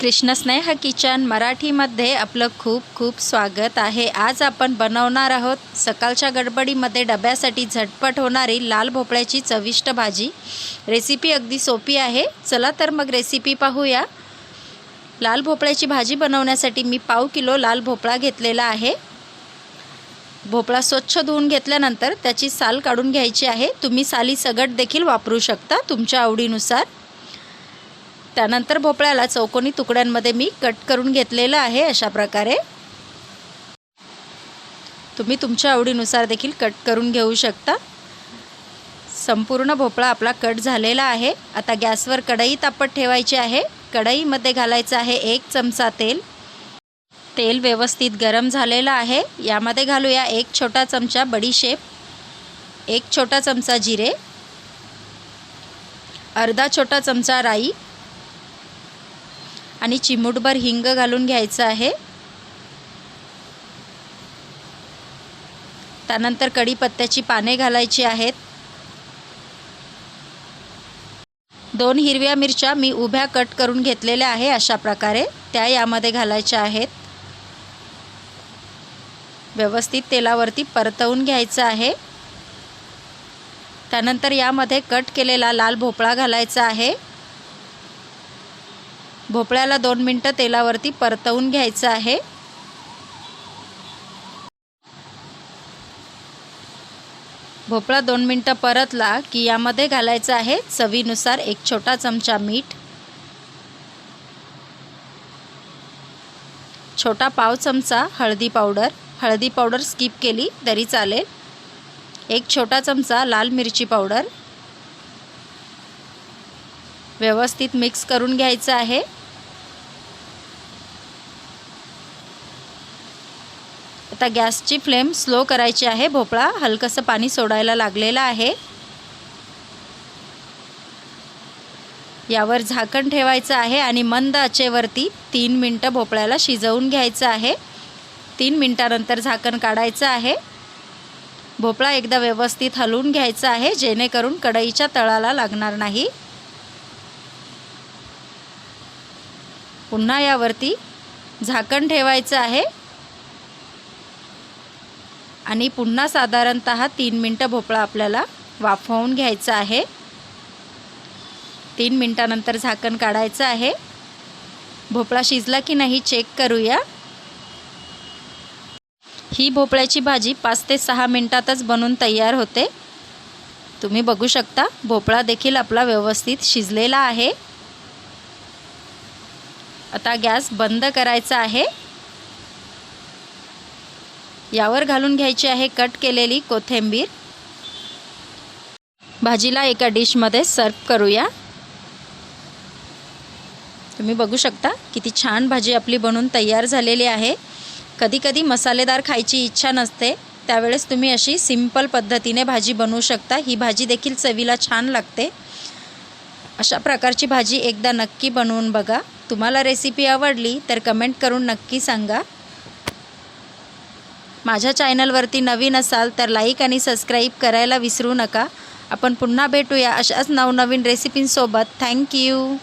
कृष्णस्नेह kitchen मराठीमध्ये आपलं खूप खूप स्वागत आहे. आज आपण बनवणार आहोत सकाळच्या गडबडीमध्ये डब्यासाठी झटपट होणारी लाल भोपळ्याची चविष्ट भाजी. रेसिपी अगदी सोपी आहे. चला तर मग रेसिपी पाहूया. लाल भोपळ्याची भाजी बनवण्यासाठी मी पाव किलो लाल भोपळा घेतलेला आहे. भोपळा स्वच्छ धुवून घेतल्यानंतर त्याची साल काढून घ्यायची आहे. तुम्ही साली सगट देखील वापरू शकता तुमच्या आवडीनुसार. त्यानंतर भोपळ्याला चौकोनी तुकड्यांमध्ये मी कट करून घेतलेलं आहे अशा प्रकारे. तुम्ही तुमच्या आवडीनुसार देखील कट करून घेऊ शकता. संपूर्ण भोपळा आपला कट झालेला आहे. आता गॅसवर कढई तापत ठेवायची आहे. कढईमध्ये घालायचं आहे एक चमचा तेल. तेल व्यवस्थित गरम झालेलं आहे. यामध्ये घालूया एक छोटा चमचा बडीशेप एक छोटा चमचा जिरे अर्धा छोटा चमचा राई आणि चिमूटभर हिंग घालून घ्यायचं आहे. त्यानंतर कढीपत्त्याची पाने घालायची आहेत. दोन हिरव्या मिरच्या मी उभ्या कट करून घेतलेल्या आहे अशा प्रकारे. त्या यामध्ये घालायच्या आहेत. व्यवस्थित तेलावरती परतवून घ्यायचं आहे. त्यानंतर यामध्ये कट केलेला लाल भोपळा घालायचा आहे. भोपळ्याला दोन मिनटं तेलावरती परतवून घ्यायचं आहे. भोपळा दोन मिनटं परतला की यामध्ये घालायचं आहे चवीनुसार एक छोटा चमचा मीठ. छोटा पाव चमचा हळदी पावडर. हळदी पावडर स्किप केली तरी चालेल. एक छोटा चमचा लाल मिरची पावडर. व्यवस्थित मिक्स करून घ्यायचं आहे. आता गॅसची फ्लेम स्लो करायची आहे. भोपळा हलकंसं पाणी सोडायला लागलेलं आहे. यावर झाकण ठेवायचं आहे आणि मंद आचेवरती तीन मिनटं भोपळ्याला शिजवून घ्यायचं आहे. तीन मिनटानंतर झाकण काढायचं आहे. भोपळा एकदा व्यवस्थित हलवून घ्यायचा आहे जेणेकरून कढईच्या तळाला लागणार नाही. पुन्हा यावरती झाकण ठेवायचं आहे. आणि पुन्हा साधारणत तीन मिनटं भोपळा आपल्याला वाफवून घ्यायचा आहे. तीन मिनटानंतर झाकण काढायचं आहे. भोपळा शिजला की नाही चेक करूया. ही भोपळ्याची भाजी पाच ते सहा मिनटातच बनून तयार होते. तुम्ही बघू शकता भोपळा देखील आपला व्यवस्थित शिजलेला आहे. आता गॅस बंद करायचा आहे. यावर घालून घ्यायची आहे कट केलेली कोथिंबीर. भाजीला एका डिशमध्ये सर्व करूया. तुम्ही बघू शकता किती छान भाजी आपली बनून तयार झालेली आहे. कधीकधी मसालेदार खायची इच्छा नसते त्यावेळेस तुम्ही अशी सिंपल पद्धतीने भाजी बनवू शकता. ही भाजी देखील चवीला छान लागते. अशा प्रकारची भाजी एकदा नक्की बनवून बघा. तुम्हाला रेसिपी आवडली तर कमेंट करून नक्की सांगा. माझ्या चॅनलवरती नवीन असाल तर लाईक आणि सबस्क्राईब करायला विसरू नका. आपण पुन्हा भेटूया अशाच नवनवीन रेसिपींसोबत. थँक्यू